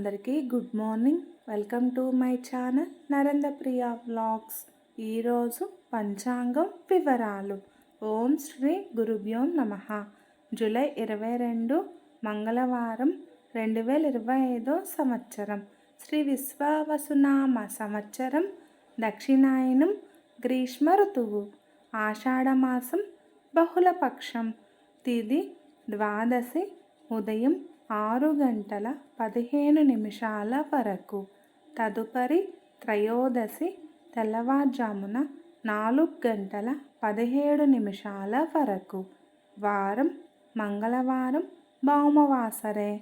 అందరికీ good morning. Welcome to my channel Narendra Priya vlogs. ఈరోజు పంచాంగం వివరాలు. ఓం శ్రీ గురుభ్యోం నమ. జూలై ఇరవై రెండు మంగళవారం రెండు వేల ఇరవై ఐదో సంవత్సరం. శ్రీ విశ్వవసునామ సంవత్సరం దక్షిణాయనం గ్రీష్మ ఋతువు. ఆషాఢమాసం బహుళపక్షం. తిది ద్వాదశి ఉదయం ఆరు గంటల పదిహేను నిమిషాల వరకు. తదుపరి త్రయోదశి తెల్లవారుజామున నాలుగు గంటల పదిహేడు నిమిషాల వరకు. వారం మంగళవారం భౌమవాసరే.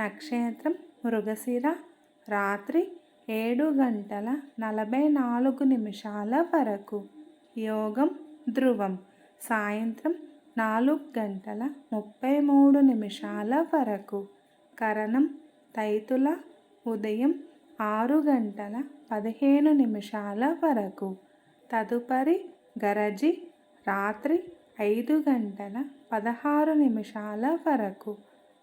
నక్షత్రం మృగశిర. రాత్రి ఏడు గంటల నలభై నాలుగు నిమిషాల వరకు. యోగం ధ్రువం. సాయంత్రం నాలుగు గంటల ముప్పై మూడు నిమిషాల వరకు. కరణం తైతుల ఉదయం ఆరు గంటల పదిహేను నిమిషాల వరకు. తదుపరి గరజి రాత్రి ఐదు గంటల పదహారు నిమిషాల వరకు.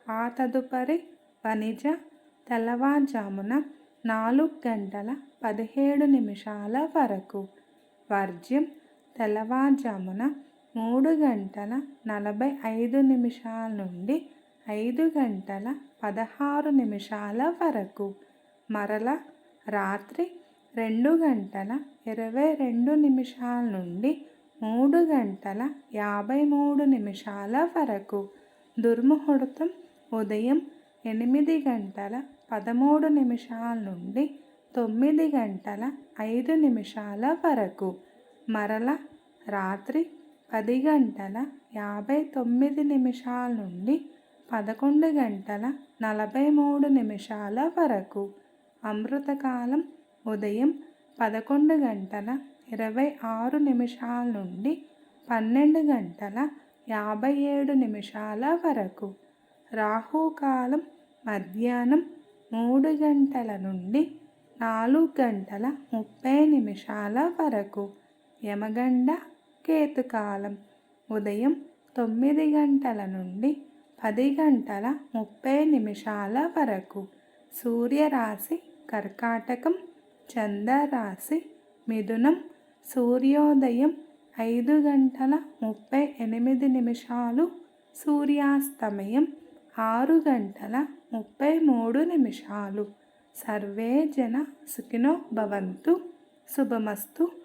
ఆ తదుపరి వనిజ తెల్లవారుజామున నాలుగు గంటల పదిహేడు నిమిషాల వరకు. వర్జ్యం తెల్లవారుజామున మూడు గంటల నలభై ఐదు నిమిషాల నుండి ఐదు గంటల పదహారు నిమిషాల వరకు. మరల రాత్రి రెండు గంటల ఇరవై రెండు నిమిషాల నుండి మూడు గంటల యాభై మూడు నిమిషాల వరకు. దుర్ముహూర్తం ఉదయం ఎనిమిది గంటల పదమూడు నిమిషాల నుండి తొమ్మిది గంటల ఐదు నిమిషాల వరకు. మరల రాత్రి పది గంటల యాభై తొమ్మిది నిమిషాల నుండి పదకొండు గంటల నలభై మూడు నిమిషాల వరకు. అమృతకాలం ఉదయం పదకొండు గంటల ఇరవై ఆరు నిమిషాల నుండి పన్నెండు గంటల యాభై ఏడు నిమిషాల వరకు. రాహుకాలం మధ్యాహ్నం మూడు గంటల నుండి నాలుగు గంటల ముప్పై నిమిషాల వరకు. యమగండ కేతుకాలం ఉదయం తొమ్మిది గంటల నుండి పది గంటల ముప్పై నిమిషాల వరకు సూర్యరాశి కర్కాటకం చంద్రరాశి మిథునం సూర్యోదయం ఐదు గంటల ముప్పై ఎనిమిది నిమిషాలు సూర్యాస్తమయం ఆరు గంటల ముప్పై మూడు నిమిషాలు. సర్వే జన సుఖినో భవంతు. శుభమస్తు.